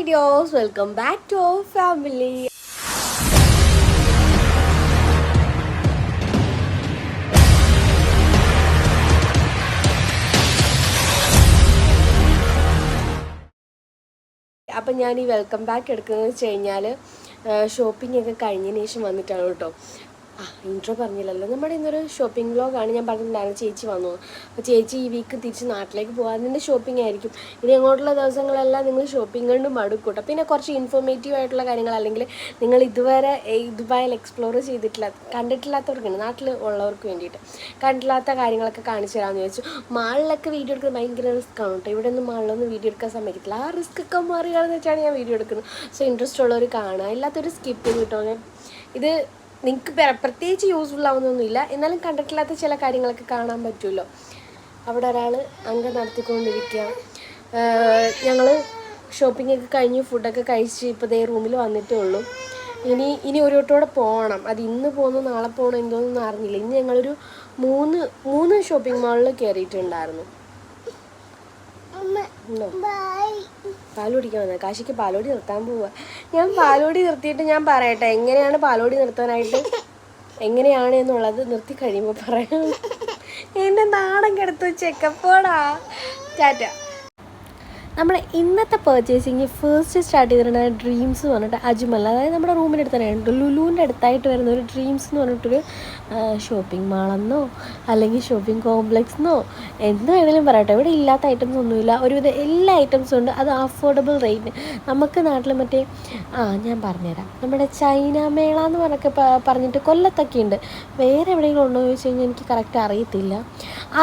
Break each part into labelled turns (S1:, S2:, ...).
S1: Hi dears welcome back to our family. അപ്പം ഞാൻ ഈ വെൽക്കം ബാക്ക് എടുക്കുന്നത് വെച്ച് കഴിഞ്ഞാൽ ഷോപ്പിംഗ് ഒക്കെ കഴിഞ്ഞതിന് ശേഷം വന്നിട്ടാണ് കേട്ടോ. ആ ഇൻട്രോ പറഞ്ഞില്ലല്ലോ. നമ്മുടെ ഇന്നൊരു ഷോപ്പിംഗ് വ്ലോഗാണ് ഞാൻ പറഞ്ഞിട്ടുണ്ടായിരുന്നു ചേച്ചി വന്നു. അപ്പോൾ ചേച്ചി ഈ വീക്ക് തിരിച്ച് നാട്ടിലേക്ക് പോകാൻ അതിന്റെ ഷോപ്പിംഗ് ആയിരിക്കും. ഇനി അങ്ങോട്ടുള്ള ദിവസങ്ങളെല്ലാം നിങ്ങൾ ഷോപ്പിംഗ് കൊണ്ട് മടുക്കൂട്ടോ പിന്നെ കുറച്ച് ഇൻഫോർമേറ്റീവ് ആയിട്ടുള്ള കാര്യങ്ങൾ അല്ലെങ്കിൽ നിങ്ങൾ ഇതുവരെ ദുബായിൽ എക്സ്പ്ലോർ ചെയ്തിട്ടില്ല കണ്ടിട്ടില്ലാത്തവർക്കുണ്ട്. നാട്ടിൽ ഉള്ളവർക്ക് വേണ്ടിയിട്ട്. കണ്ടിട്ടില്ലാത്ത കാര്യങ്ങളൊക്കെ കാണിച്ചു തരാമെന്ന് ചോദിച്ചു മാളിലൊക്കെ വീഡിയോ എടുക്കുന്നത് ഭയങ്കര റിസ്ക് ആണ് കേട്ടോ ഇവിടെ ഒന്നും മാളിലൊന്നും വീഡിയോ എടുക്കാൻ സമ്മതിക്കില്ല ആ റിസ്ക് ഒക്കെ മാറിയാണെന്ന് വെച്ചാണ് ഞാൻ വീഡിയോ എടുക്കുന്നത്. സോ ഇൻട്രസ്റ്റ് ഉള്ളവർ കാണുക. ഇല്ലാത്തൊരു സ്കിപ്പ് ചെയ്ത് കിട്ടോ ഇത് നിങ്ങൾക്ക് പ്രത്യേകിച്ച് യൂസ്ഫുൾ ആവുന്നൊന്നുമില്ല. എന്നാലും കണ്ടിട്ടില്ലാത്ത ചില കാര്യങ്ങളൊക്കെ കാണാൻ പറ്റുമല്ലോ. അവിടെ ഒരാൾ അംഗം നടത്തിക്കൊണ്ടിരിക്കുക ഞങ്ങൾ ഷോപ്പിംഗ് ഒക്കെ കഴിഞ്ഞ് ഫുഡൊക്കെ കഴിച്ച് ഇപ്പോൾ ദേ റൂമിൽ വന്നിട്ടേ ഉള്ളൂ. ഇനി ഇനി ഒരു വട്ടോടെ പോകണം അത് ഇന്ന് പോകുന്നു നാളെ പോകണം എന്തോന്നും അറിഞ്ഞില്ല. ഇന്ന് ഞങ്ങളൊരു മൂന്ന് മൂന്ന് ഷോപ്പിംഗ് മാളിൽ കയറിയിട്ടുണ്ടായിരുന്നു ഉണ്ടോ? പാലോടിക്കാൻ വന്നത്. കാശിക്ക് പാലോടി നിർത്താൻ പോവുക ഞാൻ പാലോടി നിർത്തിയിട്ട് ഞാൻ പറയട്ടെ എങ്ങനെയാണ് പാലോടി നിർത്താനായിട്ട്? എങ്ങനെയാണ് എന്നുള്ളത് നിർത്തി കഴിയുമ്പോൾ പറയാം. എന്റെ നാടൻ കിടത്തു ചെക്കപ്പോടാ. ടാറ്റ. നമ്മുടെ ഇന്നത്തെ പർച്ചേസിങ് ഫസ്റ്റ് സ്റ്റാർട്ട് ചെയ്തിട്ടുണ്ടായ ഡ്രീംസ് എന്ന് പറഞ്ഞിട്ട് അജ്മൽ അതായത് നമ്മുടെ റൂമിന്റെ അടുത്ത് തന്നെയാണ് ലുലുവിന്റെ അടുത്തായിട്ട് വരുന്ന ഒരു ഡ്രീംസ് എന്ന് പറഞ്ഞിട്ടൊരു ഷോപ്പിംഗ് മാളെന്നോ അല്ലെങ്കിൽ ഷോപ്പിംഗ് കോംപ്ലക്സ് എന്നോ എന്ത് വേണമെങ്കിലും പറയട്ടെ. ഇവിടെ ഇല്ലാത്ത ഐറ്റംസ് ഒന്നുമില്ല. ഒരുവിധം എല്ലാ ഐറ്റംസും ഉണ്ട്. അത് അഫോർഡബിൾ റേറ്റ് നമുക്ക് നാട്ടിൽ മറ്റേ ആ ഞാൻ പറഞ്ഞുതരാം. നമ്മുടെ ചൈന മേള എന്ന് പറഞ്ഞൊക്കെ പറഞ്ഞിട്ട് കൊല്ലത്തൊക്കെ ഉണ്ട്. വേറെ എവിടെയെങ്കിലും ഉണ്ടോ എന്ന് ചോദിച്ചു കഴിഞ്ഞാൽ എനിക്ക് കറക്റ്റ് അറിയത്തില്ല.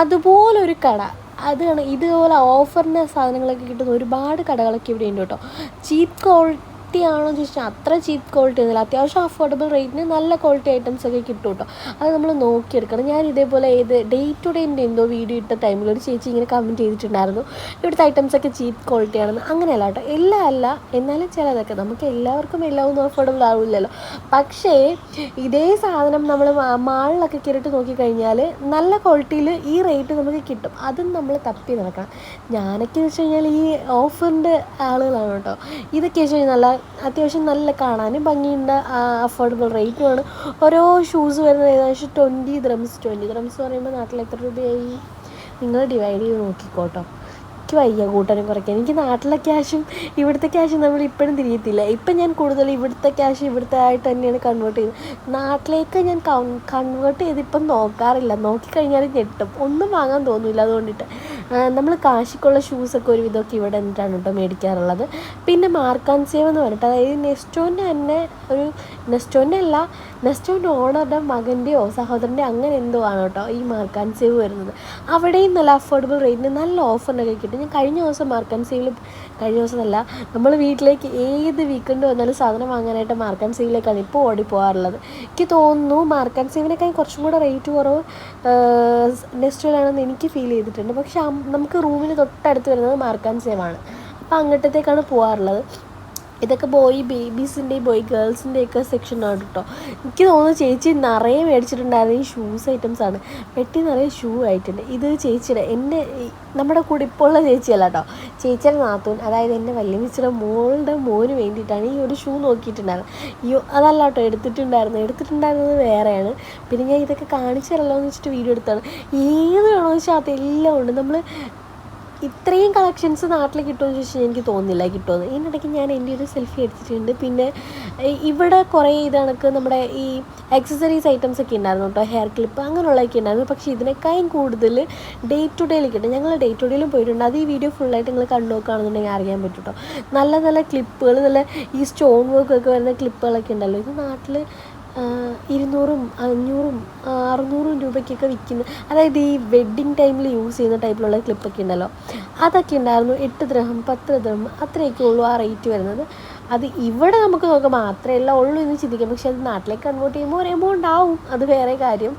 S1: അതുപോലൊരു കട. അതാണ് ഇതുപോലെ ഓഫറിന്റെ സാധനങ്ങളൊക്കെ കിട്ടുന്ന ഒരുപാട് കടകളൊക്കെ ഇവിടെ ഉണ്ട് കേട്ടോ. ചീപ്പ് ക്വാളിറ്റി എന്ന് ചോദിച്ചാൽ അത്ര ചീപ്പ് ക്വാളിറ്റി ഒന്നുമില്ല. അത്യാവശ്യം അഫോർഡബിൾ റേറ്റിന് നല്ല ക്വാളിറ്റി ഐറ്റംസ് ഒക്കെ കിട്ടും കേട്ടോ. അത് നമ്മൾ നോക്കിയെടുക്കണം. ഞാൻ ഇതേപോലെ ഏത് ഡേ ടു ഡേ എന്റെ എന്തോ വീഡിയോ ഇട്ട ടൈമിൽ ഒരു ചേച്ചി ഇങ്ങനെ കമന്റ് ചെയ്തിട്ടുണ്ടായിരുന്നു. ഇവിടുത്തെ ഐറ്റംസ് ഒക്കെ ചീപ്പ് ക്വാളിറ്റി ആണെന്ന്. അങ്ങനെയല്ല കേട്ടോ. എല്ലാം അല്ല. എന്നാലും ചിലതൊക്കെ നമുക്ക് എല്ലാവർക്കും എല്ലാം ഒന്നും അഫോർഡബിൾ ആവില്ലല്ലോ. പക്ഷേ ഇതേ സാധനം നമ്മൾ മാളിലൊക്കെ കയറിയിട്ട് നോക്കിക്കഴിഞ്ഞാൽ നല്ല ക്വാളിറ്റിയിൽ ഈ റേറ്റ് നമുക്ക് കിട്ടും. അതും നമ്മൾ തപ്പി നടക്കണം. ഞാനൊക്കെ വെച്ച് കഴിഞ്ഞാൽ ഈ ഓഫറിന്റെ ആളുകളാണ് കേട്ടോ. ഇതൊക്കെ വെച്ച് കഴിഞ്ഞാൽ നല്ല അത്യാവശ്യം നല്ല കാണാനും ഭംഗിയുണ്ട് അഫോർഡബിൾ റേറ്റുമാണ് ഓരോ ഷൂസ് വരുന്നത് ഏകദേശം ട്വന്റി ദ്രംസ് ട്വന്റി ദ്രംസ് എന്ന് പറയുമ്പോൾ നാട്ടിൽ എത്ര രൂപയായി? നിങ്ങൾ ഡിവൈഡ് ചെയ്ത് നോക്കിക്കോട്ടോ. എനിക്ക് വയ്യ കൂട്ടാനും കുറയ്ക്കാൻ. എനിക്ക് നാട്ടിലെ ക്യാഷും ഇവിടുത്തെ ക്യാഷും നമ്മൾ ഇപ്പോഴും തിരിയത്തില്ല. ഇപ്പം ഞാൻ കൂടുതൽ ഇവിടുത്തെ ക്യാഷ് ഇവിടുത്തെ ആയിട്ട് തന്നെയാണ് കൺവേർട്ട് ചെയ്യുന്നത്. നാട്ടിലേക്ക് ഞാൻ കൺവേർട്ട് ചെയ്ത് ഇപ്പം നോക്കാറില്ല. നോക്കിക്കഴിഞ്ഞാൽ ഞെട്ടും. ഒന്നും വാങ്ങാൻ തോന്നില്ല അതുകൊണ്ടിട്ട്. നമ്മൾ കാശിക്കുള്ള ഷൂസൊക്കെ ഒരു വിധമൊക്കെ ഇവിടെ എന്നിട്ടാണ് കേട്ടോ മേടിക്കാറുള്ളത്. പിന്നെ മാർക്കാൻ സേവ് എന്ന് പറഞ്ഞിട്ട് അതായത് നെസ്റ്റോന്റെ തന്നെ ഒരു നെസ്റ്റോന്റെ അല്ല നെസ്റ്റോന്റെ ഓണറുടെ മകന്റെയോ സഹോദരന്റെ അങ്ങനെ എന്തോ ആണ് കേട്ടോ ഈ മാർക്കാൻ സേവ് വരുന്നത്. അവിടെയും നല്ല അഫോർഡബിൾ റേറ്റിന് നല്ല ഓഫറിനൊക്കെ കിട്ടും. ഞാൻ കഴിഞ്ഞ ദിവസം മാർക്കൻസിയിൽ കഴിഞ്ഞ ദിവസമല്ല നമ്മൾ വീട്ടിലേക്ക് ഏത് വീക്കെൻഡ് വന്നാലും സാധനം വാങ്ങാനായിട്ട് മാർക്കൻസിയിലേക്കാണ് ഇപ്പോൾ ഓടി പോകാറുള്ളത് എനിക്ക് തോന്നുന്നു മാർക്കാൻ സേവിനേക്കാൾ കുറച്ചും കൂടെ റേറ്റ് കുറവ് നെസ്റ്റോയിലാണെന്ന് എനിക്ക് ഫീൽ ചെയ്തിട്ടുണ്ട്. പക്ഷേ നമുക്ക് റൂമിന് തൊട്ടടുത്ത് വരുന്നത് മാർക്കൻസേവാണ് അപ്പോൾ അങ്ങോട്ടത്തേക്കാണ് പോകാറുള്ളത് ഇതൊക്കെ ബോയ് ബേബീസിന്റെയും ബോയ് ഗേൾസിന്റെയൊക്കെ ആണ് കേട്ടോ എനിക്ക് തോന്നുന്നു ചേച്ചി നിറയെ മേടിച്ചിട്ടുണ്ടായിരുന്ന ഈ ഷൂസ് ഐറ്റംസ് ആണ്. പെട്ടി നിറയെ ഷൂ ആയിട്ടുണ്ട്. ഇത് ചേച്ചിയുടെ എന്റെ നമ്മുടെ കൂടെ ഇപ്പോൾ ഉള്ള ചേച്ചിയല്ല കേട്ടോ ചേച്ചിയുടെ നാത്തൂൻ അതായത് എന്റെ വല്യമ്മച്ചിയുടെ മോളുടെ മോന് വേണ്ടിയിട്ടാണ് ഈ ഒരു ഷൂ നോക്കിയിട്ടുണ്ടായിരുന്നത്. അയ്യോ അതല്ല കേട്ടോ എടുത്തിട്ടുണ്ടായിരുന്നു എടുത്തിട്ടുണ്ടായിരുന്നത് വേറെയാണ്. പിന്നെ ഞാൻ ഇതൊക്കെ കാണിച്ചു തരല്ലോ എന്ന് വെച്ചിട്ട് വീഡിയോ എടുത്താണ്. ഏത് വേണമെന്ന് വെച്ചാൽ അതെല്ലാം ഉണ്ട്. നമ്മൾ ഇത്രയും കളക്ഷൻസ് നാട്ടിൽ കിട്ടുമെന്ന് ചോദിച്ചാൽ എനിക്ക് തോന്നുന്നില്ല കിട്ടുമെന്ന് ഇതിനിടയ്ക്ക് ഞാൻ എന്റെ ഒരു സെൽഫി എടുത്തിട്ടുണ്ട്. പിന്നെ ഇവിടെ കുറേ ഇത് കണക്ക് നമ്മുടെ ഈ ആക്സസറീസ് ഐറ്റംസ് ഒക്കെ ഉണ്ടായിരുന്നു കേട്ടോ. ഹെയർ ക്ലിപ്പ് അങ്ങനെയുള്ളതൊക്കെ ഉണ്ടായിരുന്നു. പക്ഷേ ഇതിനേക്കാളും കൂടുതൽ ഡേ ടു ഡേയിൽ കിട്ടും. ഞങ്ങൾ ഡേ ടു ഡേയിലും പോയിട്ടുണ്ട്. അത് ഈ വീഡിയോ ഫുള്ളായിട്ട് നിങ്ങൾ കണ്ടു നോക്കുകയാണെന്നുണ്ടെങ്കിൽ അറിയാൻ പറ്റും കേട്ടോ. നല്ല നല്ല ക്ലിപ്പുകൾ നല്ല ഈ സ്റ്റോൺ വർക്ക് ഒക്കെ വരുന്ന ക്ലിപ്പുകളൊക്കെ ഉണ്ടല്ലോ. ഇത് നാട്ടിൽ ഇരുന്നൂറും അഞ്ഞൂറും അറുന്നൂറും രൂപയ്ക്കൊക്കെ വിൽക്കുന്ന അതായത് ഈ വെഡ്ഡിങ് ടൈമിൽ യൂസ് ചെയ്യുന്ന ടൈപ്പിലുള്ള ക്ലിപ്പൊക്കെ ഉണ്ടല്ലോ. അതൊക്കെ ഉണ്ടായിരുന്നു എട്ട് ദ്രഹം പത്ത് ദ്രഹം അത്രയൊക്കെ ഉള്ളൂ ആ റേറ്റ് വരുന്നത്. അത് ഇവിടെ നമുക്ക് നോക്കാം മാത്രമല്ല ഉള്ളൂ എന്ന് ചിന്തിക്കാം. പക്ഷെ അത് നാട്ടിലേക്ക് കൺവേർട്ട് ചെയ്യുമ്പോൾ ഒരു എമൗണ്ട് ആവും അത് വേറെ കാര്യം.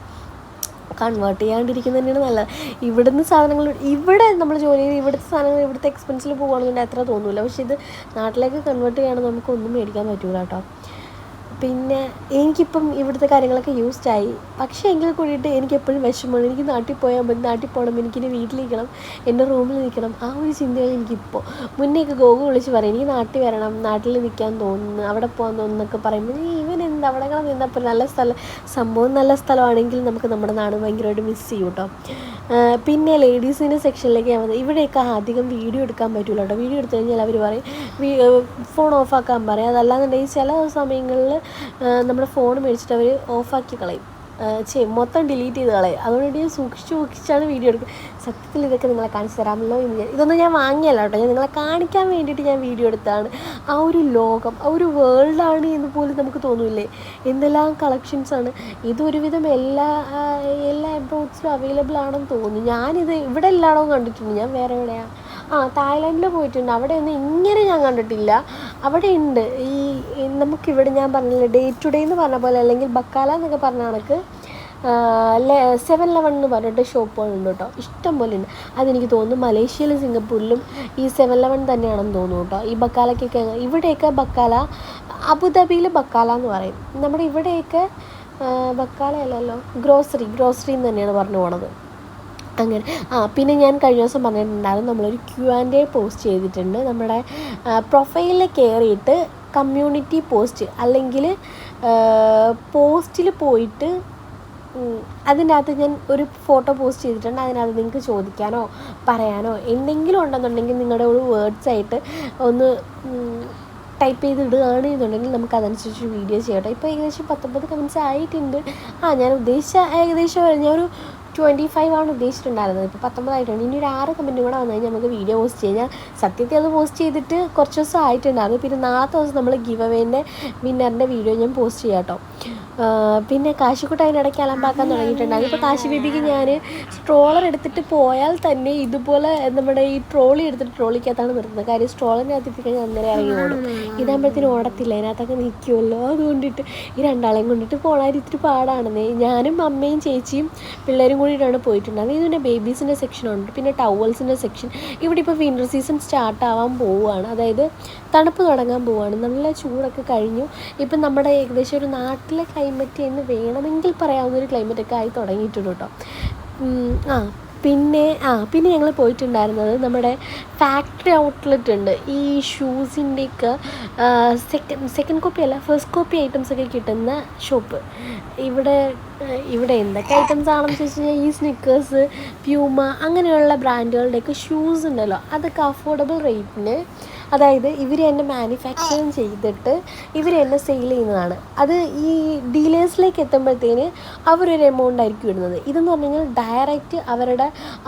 S1: കൺവേർട്ട് ചെയ്യാണ്ടിരിക്കുന്നത് തന്നെയാണ് നല്ലത്. ഇവിടുന്ന് സാധനങ്ങൾ ഇവിടെ നമ്മൾ ജോലി ചെയ്ത് ഇവിടുത്തെ സാധനങ്ങൾ ഇവിടുത്തെ എക്സ്പെൻസിൽ പോകുകയാണെന്നുണ്ടെങ്കിൽ അത്ര തോന്നില്ല പക്ഷേ ഇത് നാട്ടിലേക്ക് കൺവേർട്ട് ചെയ്യുകയാണെങ്കിൽ നമുക്കൊന്നും മേടിക്കാൻ പറ്റൂല കേട്ടോ. പിന്നെ എനിക്കിപ്പം ഇവിടുത്തെ കാര്യങ്ങളൊക്കെ ആയി പക്ഷേ എങ്കിൽ കൂടിയിട്ട് എനിക്ക് എപ്പോഴും വിഷമമാണ്. എനിക്ക് നാട്ടിൽ പോയാൽ മതി. നാട്ടിൽ പോകണം എനിക്കിനി വീട്ടിലിരിക്കണം. എന്റെ റൂമിൽ നിൽക്കണം. ആ ഒരു ചിന്തയാണ് എനിക്കിപ്പോൾ. മുന്നേയൊക്കെ ഗോഗു വിളിച്ച് പറയും എനിക്ക് നാട്ടിൽ വരണം. നാട്ടിൽ നിൽക്കാൻ തോന്നുന്നു. അവിടെ പോകാൻ തോന്നുന്നൊക്കെ പറയുമ്പോൾ ഈവൻ എന്ത് തവണകൾ നിന്നപ്പോൾ നല്ല സ്ഥലം സംഭവം നല്ല സ്ഥലമാണെങ്കിൽ നമുക്ക് നമ്മുടെ നാട് ഭയങ്കരമായിട്ട് മിസ് ചെയ്യും കേട്ടോ പിന്നെ ലേഡീസിന്റെ സെക്ഷനിലേക്ക് ഞാൻ വന്നത് ഇവിടെയൊക്കെ അധികം വീഡിയോ എടുക്കാൻ പറ്റില്ല കേട്ടോ വീഡിയോ എടുത്തു കഴിഞ്ഞാൽ അവർ പറയും ഫോൺ ഓഫാക്കാൻ പറയും. അതല്ലാന്നുണ്ടെങ്കിൽ ചില സമയങ്ങളിൽ നമ്മുടെ ഫോൺ മേടിച്ചിട്ട് അവർ ഓഫാക്കി കളയും. ചെയ്യും മൊത്തം ഡിലീറ്റ് ചെയ്ത് കളയും അതുകൊണ്ട് ഞാൻ സൂക്ഷിച്ച് സൂക്ഷിച്ചാണ് വീഡിയോ എടുക്കുന്നത് സത്യത്തിൽ ഇതൊക്കെ നിങ്ങളെ കാണിച്ചു തരാമല്ലോ ഇതൊന്നും ഞാൻ വാങ്ങിയല്ല കേട്ടോ. ഞാൻ നിങ്ങളെ കാണിക്കാൻ വേണ്ടിയിട്ട് ഞാൻ വീഡിയോ എടുത്താണ് ആ ഒരു ലോകം ആ ഒരു വേൾഡാണ് എന്ന് പോലും നമുക്ക് തോന്നില്ലേ? എന്തെല്ലാം കളക്ഷൻസാണ് ഇതൊരുവിധം എല്ലാ എല്ലാ എബ്രോഡ്സിലും അവൈലബിൾ ആണെന്ന് തോന്നുന്നു. ഞാനിത് ഇവിടെ എല്ലായിടവും കണ്ടിട്ടുണ്ട്. ഞാൻ വേറെ എവിടെയാണ് ആ തായ്ലാൻഡിൽ പോയിട്ടുണ്ട്. അവിടെ ഒന്നും ഇങ്ങനെ ഞാൻ കണ്ടിട്ടില്ല. അവിടെ ഉണ്ട്. ഈ നമുക്കിവിടെ ഞാൻ പറഞ്ഞില്ലേ ഡേ ടു ഡേ എന്ന് പറഞ്ഞ പോലെ അല്ലെങ്കിൽ ബക്കാല എന്നൊക്കെ പറഞ്ഞ കണക്ക് സെവൻ ലെവൻ എന്ന് പറഞ്ഞിട്ട് ഷോപ്പുകളുണ്ട് കേട്ടോ. ഇഷ്ടം പോലെ ഉണ്ട്. അതെനിക്ക് തോന്നുന്നു മലേഷ്യയിലും സിംഗപ്പൂരിലും ഈ സെവൻ ലെവൻ തന്നെയാണെന്ന് തോന്നുന്നു കേട്ടോ. ഈ ബക്കാലയ്ക്കൊക്കെ ഇവിടെയൊക്കെ ബക്കാല അബുദാബിയിൽ ബക്കാല എന്ന് പറയും. നമ്മുടെ ഇവിടെയൊക്കെ ആ, ബക്കാല അല്ലല്ലോ ഗ്രോസറി ഗ്രോസറി എന്ന് തന്നെയാണ് പറഞ്ഞു പോണത്. അങ്ങനെ. ആ പിന്നെ ഞാൻ കഴിഞ്ഞ ദിവസം പറഞ്ഞിട്ടുണ്ടായിരുന്നു നമ്മളൊരു ക്യു ആൻഡ് എ പോസ്റ്റ് ചെയ്തിട്ടുണ്ട് നമ്മുടെ പ്രൊഫൈലിൽ കയറിയിട്ട് കമ്മ്യൂണിറ്റി പോസ്റ്റ് അല്ലെങ്കിൽ പോസ്റ്റിൽ പോയിട്ട് അതിന്റെ അകത്ത് ഞാൻ ഒരു ഫോട്ടോ പോസ്റ്റ് ചെയ്തിട്ടുണ്ട്. അതിനകത്ത് നിങ്ങൾക്ക് ചോദിക്കാനോ പറയാനോ എന്തെങ്കിലും ഉണ്ടെന്നുണ്ടെങ്കിൽ നിങ്ങളുടെ ഒരു വേർഡ്സ് ആയിട്ട് ഒന്ന് ടൈപ്പ് ചെയ്ത് ഇടുകയാണ് എന്നുണ്ടെങ്കിൽ നമുക്ക് അതനുസരിച്ച് വീഡിയോ ചെയ്യട്ടോ. ഇപ്പോൾ ഏകദേശം പത്തൊമ്പത് കമൻസ് ആയിട്ടുണ്ട്. ആ ഞാൻ ഉദ്ദേശിച്ച ഏകദേശം ഞാൻ ഒരു ട്വന്റി ഫൈവ് ആണ് ഉദ്ദേശിച്ചിട്ടുണ്ടായിരുന്നത്. ഇപ്പോൾ പത്തൊമ്പതായിട്ടുണ്ട്. ഇനി ഒരു ആറ് കമന്റും കൂടെ വന്നു കഴിഞ്ഞാൽ നമുക്ക് വീഡിയോ പോസ്റ്റ് ചെയ്യാം. സത്യത്തിൽ അത് പോസ്റ്റ് ചെയ്തിട്ട് കുറച്ച് ദിവസം ആയിട്ടുണ്ടായിരുന്നു പിന്നെ നാളത്തെ ദിവസം നമ്മൾ ഗിവ് അവേന്റെ വിന്നറിന്റെ വീഡിയോ ഞാൻ പോസ്റ്റ് ചെയ്യാം കേട്ടോ പിന്നെ കാശിക്കുട്ട അതിനിടയ്ക്ക് അലമ്പാക്കാൻ തുടങ്ങിയിട്ടുണ്ട്. ഇപ്പോൾ കാശി ബേബിക്ക് ഞാൻ സ്ട്രോളർ എടുത്തിട്ട് പോയാൽ തന്നെ ഇതുപോലെ നമ്മുടെ ഈ ട്രോളി എടുത്തിട്ട് ട്രോളിക്കകത്താണ് നിർത്തുന്നത്. കാര്യം സ്ട്രോളിനകത്ത് എത്തിക്കഴിഞ്ഞാൽ അന്നേരം ഇറങ്ങി ഓടും. ഇതാകുമ്പോഴത്തേനും ഓടത്തില്ല. അതിനകത്തൊക്കെ നിൽക്കുമല്ലോ അതുകൊണ്ടിട്ട് ഈ രണ്ടാളെയും കൊണ്ടിട്ട് പോകാൻ ഇത്തിരി പാടാണെന്നേ. ഞാനും അമ്മയും ചേച്ചിയും പിള്ളേരും കൂടിയിട്ടാണ് പോയിട്ടുണ്ടായിരുന്നത് ഇതിന്റെ ബേബീസിന്റെ സെക്ഷനുണ്ട് പിന്നെ ടവൽസിന്റെ സെക്ഷൻ ഇവിടെ ഇപ്പോൾ വിന്റർ സീസൺ സ്റ്റാർട്ട് ആവാൻ പോവുകയാണ്. അതായത് തണുപ്പ് തുടങ്ങാൻ പോവുകയാണ്. നല്ല ചൂടൊക്കെ കഴിഞ്ഞു. ഇപ്പം നമ്മുടെ ഏകദേശം ഒരു നാട്ടിലെ ക്ലൈമറ്റ് എന്ന് വേണമെങ്കിൽ പറയാവുന്ന ഒരു ക്ലൈമറ്റൊക്കെ ആയി തുടങ്ങിയിട്ടുണ്ട് കേട്ടോ. ആ പിന്നെ ആ പിന്നെ ഞങ്ങൾ പോയിട്ടുണ്ടായിരുന്നത് നമ്മുടെ ഫാക്ടറി ഔട്ട്ലെറ്റ് ഉണ്ട്. ഈ ഷൂസിന്റെയൊക്കെ സെക്കൻഡ് സെക്കൻഡ് കോപ്പി അല്ല ഫസ്റ്റ് കോപ്പി ഐറ്റംസ് ഒക്കെ കിട്ടുന്ന ഷോപ്പ് ഇവിടെ ഇവിടെ എന്തൊക്കെ ഐറ്റംസ് ആണെന്ന് ചോദിച്ചു കഴിഞ്ഞാൽ ഈ സ്നിക്കേഴ്സ് പ്യൂമ അങ്ങനെയുള്ള ബ്രാൻഡുകളുടെയൊക്കെ ഷൂസ് ഉണ്ടല്ലോ. അതൊക്കെ അഫോർഡബിൾ റേറ്റിന് അതായത് ഇവർ തന്നെ മാനുഫാക്ചറിങ് ചെയ്തിട്ട് ഇവർ തന്നെ സെയിൽ ചെയ്യുന്നതാണ്. അത് ഈ ഡീലേഴ്സിലേക്ക് എത്തുമ്പോഴത്തേന് അവരൊരു എമൗണ്ട് ആയിരിക്കും ഇടുന്നത്. ഇതെന്ന് പറഞ്ഞു കഴിഞ്ഞാൽ ഡയറക്റ്റ് അവരുടെ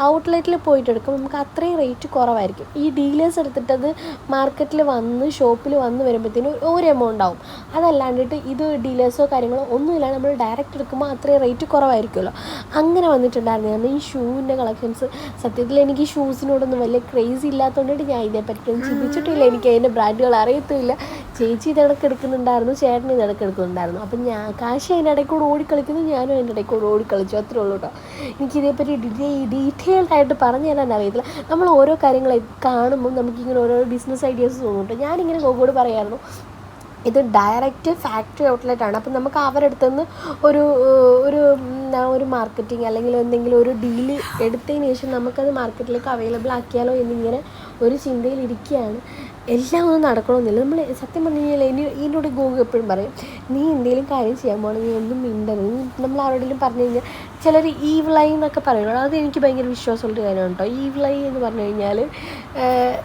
S1: ഔട്ട്ലെറ്റിൽ പോയിട്ട് എടുക്കുമ്പോൾ നമുക്ക് അത്രയും റേറ്റ് കുറവായിരിക്കും. ഈ ഡീലേഴ്സ് എടുത്തിട്ട് അത് മാർക്കറ്റിൽ വന്ന് ഷോപ്പിൽ വന്ന് വരുമ്പോഴത്തേനും ഒരു എമൗണ്ട് ആവും. അതല്ലാണ്ടിട്ട് ഇത് ഡീലേഴ്സോ കാര്യങ്ങളോ ഒന്നുമില്ല നമ്മൾ ഡയറക്റ്റ് എടുക്കുമ്പോൾ അത്രയും റേറ്റ് കുറവായിരിക്കുമല്ലോ. അങ്ങനെ വന്നിട്ടുണ്ടായിരുന്നു. ഈ ഷൂവിന്റെ കളക്ഷൻസ് സത്യത്തിൽ എനിക്ക് ഷൂസിനോടൊന്നും വലിയ ക്രേസ് ഇല്ലാത്തതുകൊണ്ടിട്ട് ഞാൻ ഇതിനെപ്പറ്റിയൊന്നും ചിന്തിച്ചിട്ടില്ല എനിക്ക് അതിന്റെ ബ്രാൻഡുകൾ അറിയത്തില്ല ചേച്ചി ഇതിടക്ക് എടുക്കുന്നുണ്ടായിരുന്നു ചേട്ടൻ ഇതിടക്ക് എടുക്കുന്നുണ്ടായിരുന്നു. അപ്പം ഞാൻ കാശി അതിന്റെ ഇടയ്ക്കൂടെ കൂടെ ഓടിക്കളിക്കുന്നു ഞാനും അതിന്റെ ഇടയ്ക്കൂടെ കൂടെ ഓടിക്കളിച്ചു. അത്രേ ഉള്ളൂ കേട്ടോ. എനിക്കിതേപ്പറ്റി ഡീറ്റെയിൽഡ് ആയിട്ട് പറഞ്ഞു തരാൻ അറിയത്തില്ല. നമ്മൾ ഓരോ കാര്യങ്ങൾ കാണുമ്പോൾ നമുക്കിങ്ങനെ ഓരോ ബിസിനസ് ഐഡിയാസ് തോന്നും കേട്ടോ. ഞാനിങ്ങനെ ഗോഗോട് പറയായിരുന്നു ഇത് ഡയറക്റ്റ് ഫാക്ടറി ഔട്ട്ലെറ്റ് ആണ്. അപ്പം നമുക്ക് അവരുടെ നിന്ന് ഒരു ഒരു ഒരു മാർക്കറ്റിംഗ് അല്ലെങ്കിൽ എന്തെങ്കിലും ഒരു ഡീൽ എടുത്തതിന് ശേഷം നമുക്കത് മാർക്കറ്റിലേക്ക് അവൈലബിൾ ആക്കിയാലോ എന്നിങ്ങനെ ഒരു ചിന്തയിൽ ഇരിക്കുകയാണ് എല്ലാം ഒന്നും നടക്കണമെന്നില്ല. നമ്മൾ സത്യം പറഞ്ഞു കഴിഞ്ഞാൽ ഇനി ഇതിനോട് ഗോഗു എപ്പോഴും പറയും നീ എന്തെങ്കിലും കാര്യം ചെയ്യാൻ പോകണം നീ ഒന്നും മിണ്ടരുത്. നമ്മൾ ആരോടെങ്കിലും പറഞ്ഞു കഴിഞ്ഞാൽ ചിലർ ഈവിളൈ എന്നൊക്കെ പറയുന്നത് അത് എനിക്ക് ഭയങ്കര വിശ്വാസമുള്ള കാര്യമാണ് കേട്ടോ ഈവിളൈ എന്ന് പറഞ്ഞു കഴിഞ്ഞാൽ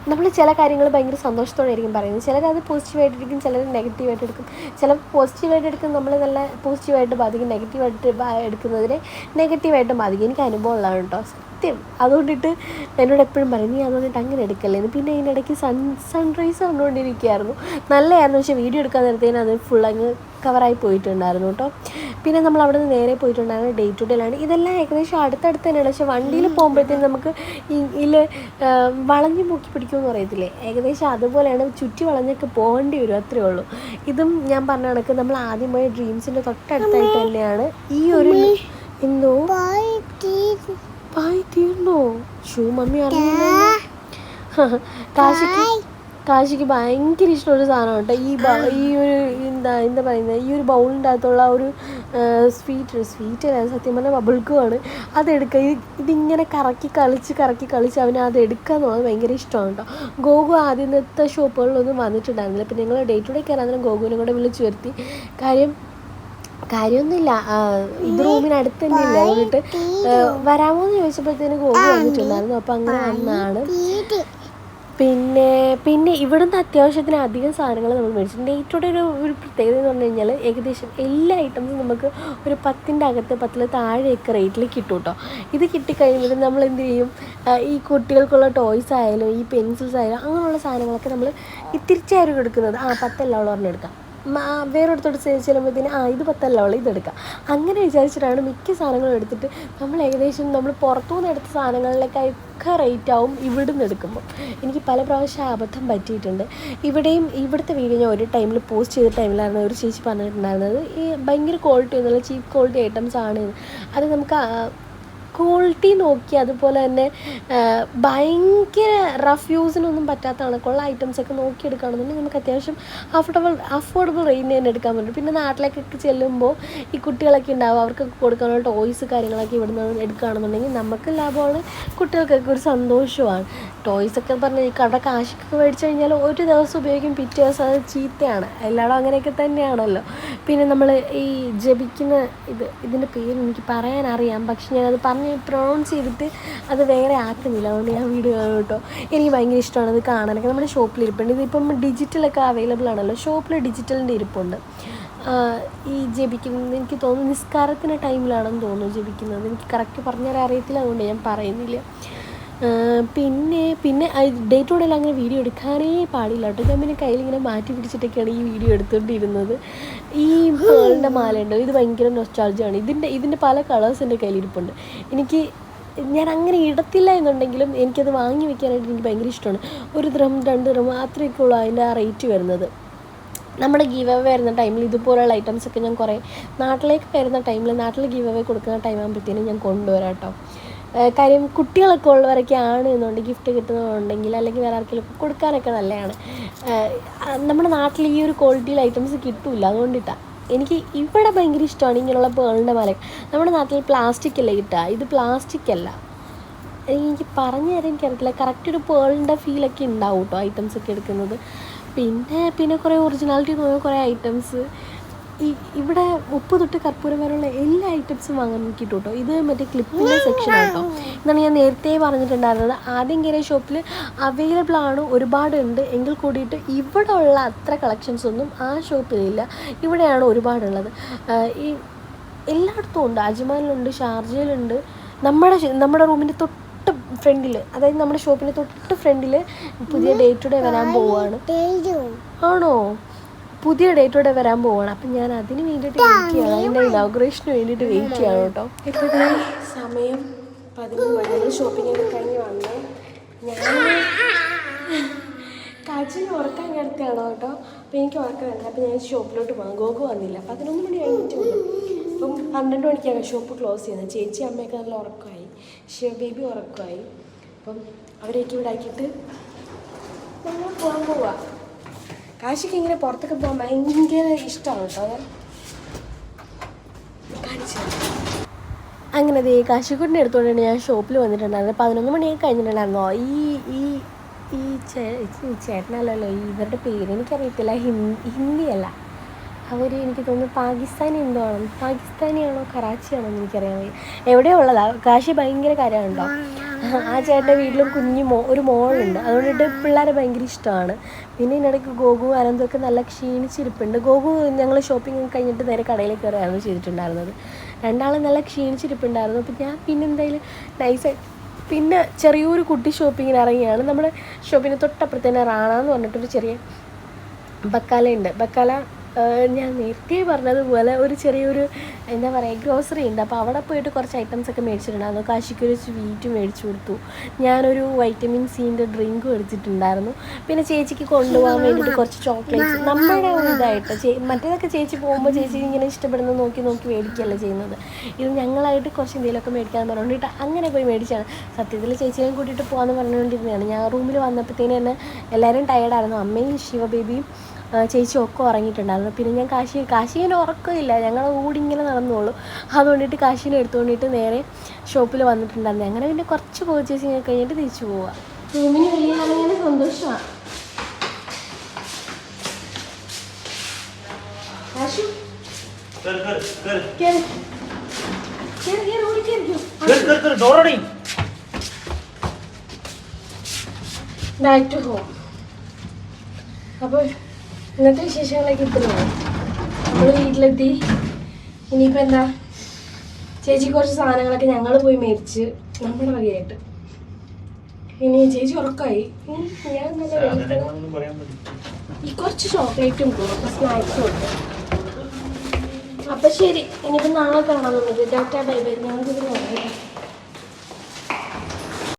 S1: നമ്മൾ ചില കാര്യങ്ങൾ ഭയങ്കര സന്തോഷത്തോടെ ആയിരിക്കും പറയുന്നത് ചിലരത് പോസിറ്റീവായിട്ട് എടുക്കും ചിലർ നെഗറ്റീവായിട്ട് എടുക്കും. ചിലർ പോസിറ്റീവായിട്ട് എടുക്കും നമ്മൾ നല്ല പോസിറ്റീവായിട്ട് ബാധിക്കും. നെഗറ്റീവായിട്ട് എടുക്കുന്നതിനെ നെഗറ്റീവായിട്ട് ബാധിക്കും. എനിക്ക് അനുഭവം ഉള്ളതാണ് കേട്ടോ സത്യം. അതുകൊണ്ടിട്ട് എന്നോട് എപ്പോഴും പറയും നീ അതുകൊണ്ടിട്ട് അങ്ങനെ എടുക്കല്ലേന്ന് പിന്നെ അതിനിടയ്ക്ക് സൺ സൺറൈസ് കണ്ടുകൊണ്ടിരിക്കുകയായിരുന്നു നല്ലതായിരുന്നു. പക്ഷേ വീഡിയോ എടുക്കാൻ നേരത്തേന് അത് ഫുൾ അങ്ങ് കവറായി പോയിട്ടുണ്ടായിരുന്നു കേട്ടോ പിന്നെ നമ്മൾ അവിടെ നിന്ന് നേരെ പോയിട്ടുണ്ടായിരുന്നു ഡേ ടു ഡേയിലാണ് ഇതെല്ലാം ഏകദേശം അടുത്തടുത്ത് തന്നെയാണ്. പക്ഷേ വണ്ടിയിൽ പോകുമ്പോഴത്തേനും നമുക്ക് ഇതിൽ വളഞ്ഞു മുക്കി പിടിക്കുമെന്ന് പറയത്തില്ലേ? ഏകദേശം അതുപോലെയാണ് ചുറ്റി വളഞ്ഞൊക്കെ പോകേണ്ടി വരും അത്രേ ഉള്ളൂ. ഇതും ഞാൻ പറഞ്ഞ കണക്ക് നമ്മൾ ആദ്യമായി ഡ്രീംസിന്റെ തൊട്ടടുത്തായിട്ട് തന്നെയാണ്. ഈ ഒരു എന്തോ? ായി തീർന്നോ. ഷൂ മമ്മി അറിയില്ല കാശിക്ക് കാശിക്ക് ഭയങ്കര ഇഷ്ടമുള്ള സാധനം കേട്ടോ. ഈ ഈ ഒരു എന്താ എന്താ പറയുന്നത് ഈ ഒരു ബൗളിന്റെ അകത്തുള്ള ഒരു സ്വീറ്റ് സ്വീറ്റ് അല്ല സത്യം പറഞ്ഞാൽ ബബിൾക്കുമാണ് അതെടുക്കുക ഇത് ഇതിങ്ങനെ കറക്കി കളിച്ച് കറക്കി കളിച്ച് അവന് അത് എടുക്കുക എന്നുള്ളത് ഭയങ്കര ഇഷ്ടമാണ് കേട്ടോ. ഗോകു ആദ്യത്തെ ഷോപ്പുകളിലൊന്നും വന്നിട്ടുണ്ടായിരുന്നില്ല. പിന്നെ ഞങ്ങൾ ഡേ ടു ഡേ കയറാൻ ഗോകുവിനെ കൂടെ വിളിച്ചു വരുത്തി. കാര്യം കാര്യമൊന്നുമില്ല. ഇത് റൂമിനടുത്ത് തന്നെയില്ല എന്നിട്ട് വരാമോ എന്ന് ചോദിച്ചപ്പോഴത്തേന് ഗോകു വന്നിട്ടുണ്ടായിരുന്നു. അപ്പം അങ്ങനെ വന്നാണ്. പിന്നെ പിന്നെ ഇവിടുന്ന് അത്യാവശ്യത്തിന് അധികം സാധനങ്ങൾ നമ്മൾ മേടിച്ചിട്ടുണ്ട് ഏറ്റവും ഒരു ഒരു പ്രത്യേകത എന്ന് പറഞ്ഞു കഴിഞ്ഞാൽ ഏകദേശം എല്ലാ ഐറ്റംസും നമുക്ക് ഒരു പത്തിന്റെ അകത്ത് പത്തിൽ താഴെയൊക്കെ റേറ്റിൽ കിട്ടും കേട്ടോ ഇത് കിട്ടിക്കഴിയുമ്പോൾ നമ്മൾ എന്ത് ചെയ്യും? ഈ കുട്ടികൾക്കുള്ള ടോയ്സ് ആയാലും ഈ പെൻസിൽസ് ആയാലും അങ്ങനെയുള്ള സാധനങ്ങളൊക്കെ നമ്മൾ തിരിച്ചായിരിക്കും എടുക്കുന്നത് ആ പത്തല്ല ഉള്ളവർ എടുക്കാം മ- സേവ് വേറൊരിടത്തോട്ട് ചെല്ലുമ്പോഴത്തേന് ആ ഇത് പത്തല്ല അവൾ ഇതെടുക്കാം അങ്ങനെ വിചാരിച്ചിട്ടാണ് മിക്ക സാധനങ്ങളും എടുത്തിട്ട് നമ്മൾ ഏകദേശം നമ്മൾ പുറത്തുനിന്ന് എടുത്ത സാധനങ്ങളിലേക്കൊക്കെ റേറ്റ് ആവും ഇവിടുന്ന് എടുക്കുമ്പോൾ എനിക്ക് പല പ്രാവശ്യം അബദ്ധം പറ്റിയിട്ടുണ്ട്. ഇവിടെയും ഇവിടുത്തെ വീഡിയോ ഞാൻ ഒരു ടൈമിൽ പോസ്റ്റ് ചെയ്ത ടൈമിലായിരുന്നു ഒരു ചേച്ചി പറഞ്ഞിട്ടുണ്ടായിരുന്നത് ഈ ഭയങ്കര ക്വാളിറ്റി ഒന്നുമില്ല ചീപ്പ് ക്വാളിറ്റി ഐറ്റംസ് ആണ്. അത് നമുക്ക് ക്വാളിറ്റി നോക്കി അതുപോലെ തന്നെ ഭയങ്കര റഫ് യൂസിനൊന്നും പറ്റാത്ത കണക്കുള്ള ഐറ്റംസ് ഒക്കെ നോക്കിയെടുക്കുകയാണെന്നുണ്ടെങ്കിൽ നമുക്ക് അത്യാവശ്യം അഫോർഡബിൾ അഫോർഡബിൾ റേറ്റിന് തന്നെ എടുക്കാൻ പറ്റും. പിന്നെ നാട്ടിലേക്കൊക്കെ ചെല്ലുമ്പോൾ ഈ കുട്ടികളൊക്കെ ഉണ്ടാവും അവർക്കൊക്കെ കൊടുക്കാനുള്ള ടോയ്സ് കാര്യങ്ങളൊക്കെ ഇവിടുന്ന് എടുക്കുകയാണെന്നുണ്ടെങ്കിൽ നമുക്ക് ലാഭമാണ് കുട്ടികൾക്കൊക്കെ ഒരു സന്തോഷമാണ്. ടോയ്സ് ഒക്കെ പറഞ്ഞാൽ ഈ കട കാശൊക്കെ മേടിച്ചു കഴിഞ്ഞാൽ ഒരു ദിവസം ഉപയോഗിക്കും. പിറ്റേ ദിവസം അത് ചീത്തയാണ്. എല്ലായിടും അങ്ങനെയൊക്കെ തന്നെയാണല്ലോ. പിന്നെ നമ്മൾ ഈ ജപിക്കുന്ന ഇത് ഇതിന്റെ പേര് എനിക്ക് പറയാൻ അറിയാം പക്ഷെ ഞാനത് പറഞ്ഞ് പ്രൊണൗൺസ് ചെയ്തിട്ട് അത് വേറെ ആക്കുന്നില്ല. അതുകൊണ്ട് ഞാൻ വീഡിയോ കേട്ടോ. എനിക്ക് ഭയങ്കര ഇഷ്ടമാണ് അത് കാണാനൊക്കെ. നമ്മുടെ ഷോപ്പിൽ ഇരിപ്പുണ്ട്. ഇതിപ്പം ഡിജിറ്റലൊക്കെ അവൈലബിൾ ആണല്ലോ. ഷോപ്പിൽ ഡിജിറ്റലിന്റെ ഇരിപ്പുണ്ട്. ഈ ജപിക്കുന്നത് എനിക്ക് തോന്നുന്നു നിസ്കാരത്തിന്റെ ടൈമിലാണെന്ന് തോന്നുന്നു ജപിക്കുന്നത്. എനിക്ക് കറക്റ്റ് പറഞ്ഞാൽ അറിയത്തില്ല. അതുകൊണ്ട് ഞാൻ പറയുന്നില്ല. പിന്നെ പിന്നെ ഡേ ടു ഡേ അങ്ങനെ വീഡിയോ എടുക്കാനേ പാടില്ല കേട്ടോ. ഞാൻ പിന്നെ കയ്യിൽ ഇങ്ങനെ മാറ്റി പിടിച്ചിട്ടൊക്കെയാണ് ഈ വീഡിയോ എടുത്തുകൊണ്ടിരുന്നത് ഈ പേളിന്റെ മാല ഉണ്ടോ ഇത് ഭയങ്കര നൊസ്റ്റാൾജിയാണ് ഇതിന്റെ ഇതിന്റെ പല കളേഴ്സ് എന്റെ കയ്യിലിരിപ്പുണ്ട്. എനിക്ക് ഞാൻ അങ്ങനെ ഇടത്തില്ല എന്നുണ്ടെങ്കിലും എനിക്കത് വാങ്ങി വെക്കാനായിട്ട് എനിക്ക് ഭയങ്കര ഇഷ്ടമാണ്. ഒരു ദ്രം രണ്ട് ദ്രം അത്രയൊക്കെ ഉള്ളൂ അതിന്റെ ആ റേറ്റ് വരുന്നത്. നമ്മുടെ ഗീവ് അവേ വരുന്ന ടൈമിൽ ഇതുപോലുള്ള ഐറ്റംസൊക്കെ ഞാൻ കുറേ നാട്ടിലേക്ക് വരുന്ന ടൈമിൽ നാട്ടിൽ ഗീവ് അവേ കൊടുക്കുന്ന ടൈം ആകുമ്പോഴത്തേനും ഞാൻ കൊണ്ടുവരാം കേട്ടോ. കാര്യം കുട്ടികളൊക്കെ ഉള്ളവരൊക്കെ ആണ് എന്നുണ്ടെങ്കിൽ ഗിഫ്റ്റ് കിട്ടുന്നതുണ്ടെങ്കിൽ അല്ലെങ്കിൽ വേറെ ആർക്കെങ്കിലും കൊടുക്കാനൊക്കെ നല്ലതാണ്. നമ്മുടെ നാട്ടിൽ ഈ ഒരു ക്വാളിറ്റിയിൽ ഐറ്റംസ് കിട്ടില്ല അതുകൊണ്ടിട്ടാണ് എനിക്ക് ഇവിടെ ഭയങ്കര ഇഷ്ടമാണ് ഇങ്ങനെയുള്ള പേളിന്റെ മല. നമ്മുടെ നാട്ടിൽ പ്ലാസ്റ്റിക് അല്ലേ കിട്ടുക? ഇത് പ്ലാസ്റ്റിക് അല്ല. എനിക്ക് പറഞ്ഞു തരാൻ എനിക്കറിയത്തില്ല. കറക്റ്റ് ഒരു പേളിന്റെ ഫീലൊക്കെ ഉണ്ടാവും കേട്ടോ ഐറ്റംസ് ഒക്കെ എടുക്കുന്നത്. പിന്നെ പിന്നെ കുറേ ഒറിജിനാലിറ്റി തോന്നിയ കുറേ ഐറ്റംസ് ഈ ഇവിടെ ഉപ്പ് തൊട്ട് കർപ്പൂരം വരെയുള്ള എല്ലാ ഐറ്റംസും വാങ്ങാൻ കിട്ടും കേട്ടോ. ഇത് മറ്റേ ക്ലിപ്പിന്റെ സെക്ഷൻ ആട്ടോ എന്നാണ് ഞാൻ നേരത്തെ പറഞ്ഞിട്ടുണ്ടായിരുന്നത്. ആദ്യം കയറിയ ഷോപ്പിൽ അവൈലബിൾ ആണ് ഒരുപാടുണ്ട് എങ്കിൽ കൂടിയിട്ട് ഇവിടെ ഉള്ള അത്ര കളക്ഷൻസ് ഒന്നും ആ ഷോപ്പിലില്ല ഇവിടെയാണ് ഒരുപാടുള്ളത്. ഈ എല്ലായിടത്തും ഉണ്ട്. അജ്മാനിലുണ്ട് ഷാർജയിലുണ്ട്. നമ്മുടെ നമ്മുടെ റൂമിന്റെ തൊട്ട് ഫ്രണ്ടിൽ അതായത് നമ്മുടെ ഷോപ്പിന്റെ തൊട്ട് ഫ്രണ്ടിൽ പുതിയ ഡേ ടു ഡേ വരാൻ പോവാണ്. ആണോ? പുതിയ ഡേറ്റോടെ വരാൻ പോവാണ്. അപ്പം ഞാൻ അതിന് വേണ്ടിയിട്ട് വെയിറ്റ് ചെയ്യണം. അതിന്റെ ഇനോഗ്രേഷന് വേണ്ടിയിട്ട് വെയിറ്റ് ചെയ്യണം കേട്ടോ. സമയം പതിനൊന്ന് മണി നമ്മൾ ഷോപ്പിംഗ് കഴിഞ്ഞ് വന്നു. ഞാൻ കാച്ചിന് ഉറക്കാൻ കിടത്തിയാണോ കേട്ടോ? അപ്പോൾ എനിക്ക് ഉറക്കം വേണ്ട അപ്പം ഞാൻ ഷോപ്പിലോട്ട് പോകാം ഗോഗോ വന്നില്ല. പതിനൊന്ന് മണി കഴിഞ്ഞിട്ടുണ്ട് അപ്പം പന്ത്രണ്ട് മണിക്കാണ് ഷോപ്പ് ക്ലോസ് ചെയ്യുന്നത്. ചേച്ചി അമ്മയൊക്കെ നല്ല ഉറക്കമായി. ഷേ ബേബി ഉറക്കമായി. അപ്പം അവരെയൊക്കെ ഇവിടെ ആക്കിയിട്ട് നമ്മൾ പോകാൻ പോവാ. കാശിക്ക് ഇങ്ങനെ പുറത്തൊക്കെ പോകാൻ ഭയങ്കര ഇഷ്ടമാണ് കേട്ടോ. അങ്ങനെ ദേ കാശിക്കുട്ടിനെ എടുത്തുകൊണ്ടാണ് ഞാൻ ഷോപ്പിൽ വന്നിട്ടുണ്ടായിരുന്നത് പതിനൊന്ന് മണിയൊക്കെ കഴിഞ്ഞിട്ടുണ്ടായിരുന്നോ? ഈ ഈ ഈ ഇവരുടെ പേര് എനിക്കറിയത്തില്ല. ഹിന്ദി ഹിന്ദിയല്ല. അവർ എനിക്ക് തോന്നുന്നു പാകിസ്ഥാനി എന്തോ ആണോ. പാകിസ്ഥാനിയാണോ കറാച്ചിയാണോ എന്ന് എനിക്കറിയാൻ വയ്യ. എവിടെയോ കാശി ഭയങ്കര കാര്യമുണ്ടോ ആ ചേട്ടന്റെ വീട്ടിലും കുഞ്ഞു മോ ഒരു മോളുണ്ട്. അതുകൊണ്ടിട്ട് പിള്ളേരെ ഭയങ്കര ഇഷ്ടമാണ്. പിന്നെ ഇതിനിടയ്ക്ക് ഗോകു അനന്തൊക്കെ നല്ല ക്ഷീണിച്ചിരിപ്പുണ്ട്. ഗോകു ഞങ്ങൾ ഷോപ്പിംഗ് കഴിഞ്ഞിട്ട് നേരെ കടയിലേക്ക് കയറുകയായിരുന്നു ചെയ്തിട്ടുണ്ടായിരുന്നത്. രണ്ടാളും നല്ല ക്ഷീണിച്ചിരിപ്പുണ്ടായിരുന്നു. അപ്പം ഞാൻ പിന്നെ എന്തായാലും നൈസായി പിന്നെ ചെറിയൊരു കുട്ടി ഷോപ്പിങ്ങിന് ഇറങ്ങിയാണ്. നമ്മുടെ ഷോപ്പിന് തൊട്ടപ്പുറത്ത് തന്നെ റാണ എന്ന് പറഞ്ഞിട്ടൊരു ചെറിയ ബക്കാലയുണ്ട്. ബക്കാല ഞാൻ നേരത്തെ പറഞ്ഞതുപോലെ ഒരു ചെറിയൊരു എന്താ പറയുക ഗ്രോസറി ഉണ്ട്. അപ്പോൾ അവിടെ പോയിട്ട് കുറച്ച് ഐറ്റംസ് ഒക്കെ മേടിച്ചിട്ടുണ്ടായിരുന്നു കാശിക്കൊരു സ്വീറ്റ് മേടിച്ചു കൊടുത്തു. ഞാനൊരു വൈറ്റമിൻ സീന്റെ ഡ്രിങ്ക് മേടിച്ചിട്ടുണ്ടായിരുന്നു. പിന്നെ ചേച്ചിക്ക് കൊണ്ടുപോകാൻ വേണ്ടിയിട്ട് കുറച്ച് ചോക്ലേറ്റ്സ് നമ്മുടെ ഇതായിട്ട് ചേ മറ്റേതൊക്കെ ചേച്ചി പോകുമ്പോൾ ചേച്ചി ഇങ്ങനെ ഇഷ്ടപ്പെടുന്ന നോക്കി നോക്കി മേടിക്കുകയല്ല ചെയ്യുന്നത്. ഇത് ഞങ്ങളായിട്ട് കുറച്ച് എന്തെങ്കിലുമൊക്കെ മേടിക്കാൻ പറഞ്ഞുകൊണ്ടിട്ട് അങ്ങനെ പോയി മേടിച്ചാണ് സത്യത്തിൽ ചേച്ചിയെ കൂട്ടിയിട്ട് പോകാമെന്ന് പറഞ്ഞുകൊണ്ടിരുന്നതാണ്. ഞാൻ റൂമിൽ വന്നപ്പോഴത്തേന് തന്നെ എല്ലാവരും ടയർഡായിരുന്നു അമ്മയും ശിവ ബേബിയും ആ, ചേച്ചി ഒക്കെ ഉറങ്ങിയിട്ടുണ്ടായിരുന്നു. പിന്നെ ഞാൻ കാശി കാശികന് ഉറക്കമില്ല. ഞങ്ങൾ കൂടി ഇങ്ങനെ നടന്നോളൂ. അതുകൊണ്ടിട്ട് കാശിനെ എടുത്തുകൊണ്ടിട്ട് നേരെ ഷോപ്പിൽ വന്നിട്ടുണ്ടായിരുന്നു. അങ്ങനെ പിന്നെ കുറച്ച് പർച്ചേസിങ് ഒക്കെ കഴിഞ്ഞിട്ട് തിരിച്ചു പോവാം. റൂമിന് വെളിയിലാണെങ്കിൽ സന്തോഷമാണ് അപ്പൊ ഹോം അപ്പോൾ ഇന്നത്തെ വിശേഷങ്ങളൊക്കെ ഇത്രയാണ് നമ്മൾ വീട്ടിലെത്തി. ഇനിയിപ്പോൾ എന്താ? ചേച്ചി കുറച്ച് സാധനങ്ങളൊക്കെ ഞങ്ങൾ പോയി മേടിച്ച് നമ്മുടെ വകയായിട്ട്. ഇനി ചേച്ചി ഉറക്കായി. ഉം, ഞാൻ ഈ കുറച്ച് ചോക്ലേറ്റും കുറച്ച് സ്നാക്സും ഉണ്ട് അപ്പം ശരി ഇനിയിപ്പോൾ നാളെ കാണാൻ നമുക്ക്. ടാറ്റാ ബൈ ബൈ ഞങ്ങൾക്ക് ഇത്